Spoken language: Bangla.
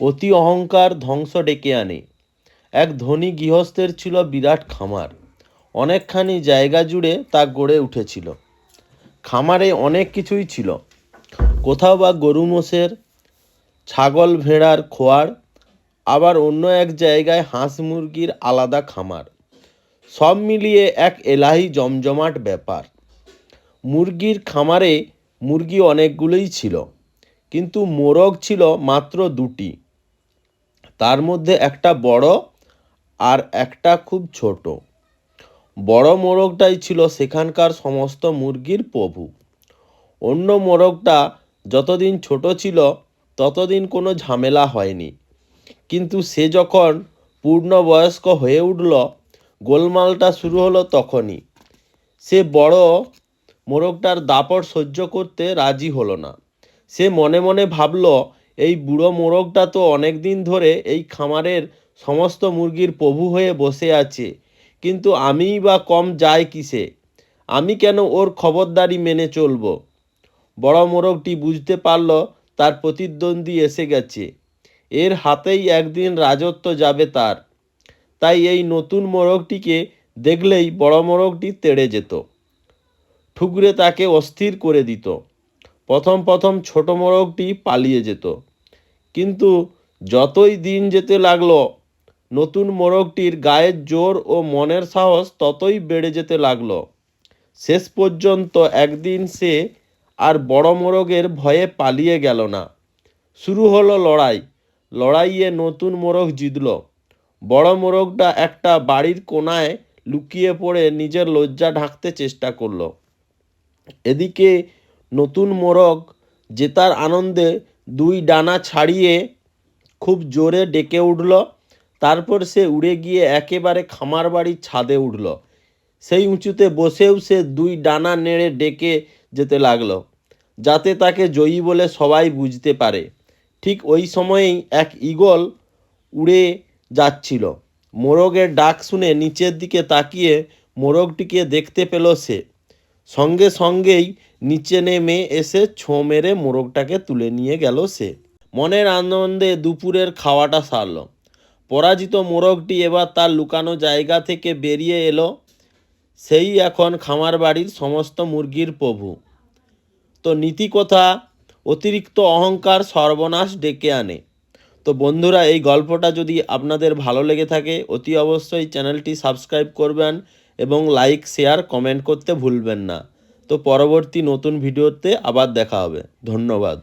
অতি অহংকার ধ্বংস ডেকে আনে। এক ধনী গৃহস্থের ছিল বিরাট খামার। অনেকখানি জায়গা জুড়ে তা গড়ে উঠেছিল। খামারে অনেক কিছুই ছিল। কোথাও বা গরু মোষের, ছাগল ভেড়ার খোয়ার, আবার অন্য এক জায়গায় হাঁস মুরগির আলাদা খামার। সব মিলিয়ে এক এলাহি জমজমাট ব্যাপার। মুরগির খামারে মুরগি অনেকগুলোই ছিল, কিন্তু মোরগ ছিল মাত্র দুটি। তার মধ্যে একটা বড় আর একটা খুব ছোট। বড় মোরগটাই ছিল সেখানকার সমস্ত মুরগির প্রভু। অন্য মোরগটা যতদিন ছোট ছিল, ততদিন কোনো ঝামেলা হয়নি। কিন্তু সে যখন পূর্ণবয়স্ক হয়ে উঠল, গোলমালটা শুরু হলো তখনই। সে বড় মোরগটার দাপট সহ্য করতে রাজি হলো না। সে মনে মনে ভাবল এই বুড়ো মোরগটা তো অনেক দিন ধরে এই খামারের সমস্ত মুরগির প্রভু হয়ে বসে আছে। কিন্তু আমিই বা কম যাই কিসে? আমি কেন ওর খবরদারি মেনে চলবো? বড় মোরগটি বুঝতে পারল তার প্রতিদ্বন্দ্বী এসে গেছে। এর হাতেই একদিন রাজত্ব যাবে তার। তাই এই নতুন মোরগটিকে দেখলেই বড় মোরগটি তেড়ে যেত। ঠুকরে তাকে অস্থির করে দিত। প্রথম প্রথম ছোট মোরগটি পালিয়ে যেত। কিন্তু যতই দিন যেতে লাগল, নতুন মোরগটির গায়ের জোর ও মনের সাহস ততই বেড়ে যেতে লাগল। শেষ পর্যন্ত একদিন সে আর বড় মোরগের ভয়ে পালিয়ে গেল না। শুরু হলো লড়াই। লড়াইয়ে নতুন মোরগ জিতল। বড় মোরগটা একটা বাড়ির কোনায় লুকিয়ে পড়ে নিজের লজ্জা ঢাকতে চেষ্টা করল। এদিকে নতুন মোরগ জেতার আনন্দে দুই ডানা ছাড়িয়ে খুব জোরে ডেকে উঠল। তারপর সে উড়ে গিয়ে একেবারে খামার বাড়ির ছাদে উঠল। সেই উঁচুতে বসেও সে দুই ডানা নেড়ে ডেকে যেতে লাগল, যাতে তাকে জয়ী বলে সবাই বুঝতে পারে। ঠিক ওই সময়েই এক ঈগল উড়ে যাচ্ছিল। মোরগের ডাক শুনে নিচের দিকে তাকিয়ে মোরগটিকে দেখতে পেল সে। সঙ্গে সঙ্গেই নিচে নেমে এসে ছোঁ মেরে মোরগটাকে তুলে নিয়ে গেল সে। মনের আনন্দে দুপুরের খাওয়াটা সারল। পরাজিত মোরগটি এবার তার লুকানো জায়গা থেকে বেরিয়ে এলো। সেই এখন খামার বাড়ির সমস্ত মুরগির প্রভু। তো নীতি কথা অতিরিক্ত অহংকার সর্বনাশ ডেকে আনে। তো বন্ধুরা, এই গল্পটা যদি আপনাদের ভালো লেগে থাকে, অতি অবশ্যই চ্যানেলটি সাবস্ক্রাইব করবেন। এবং লাইক শেয়ার কমেন্ট করতে ভুলবেন না। তো পরবর্তী নতুন ভিডিওতে আবার দেখা হবে। ধন্যবাদ।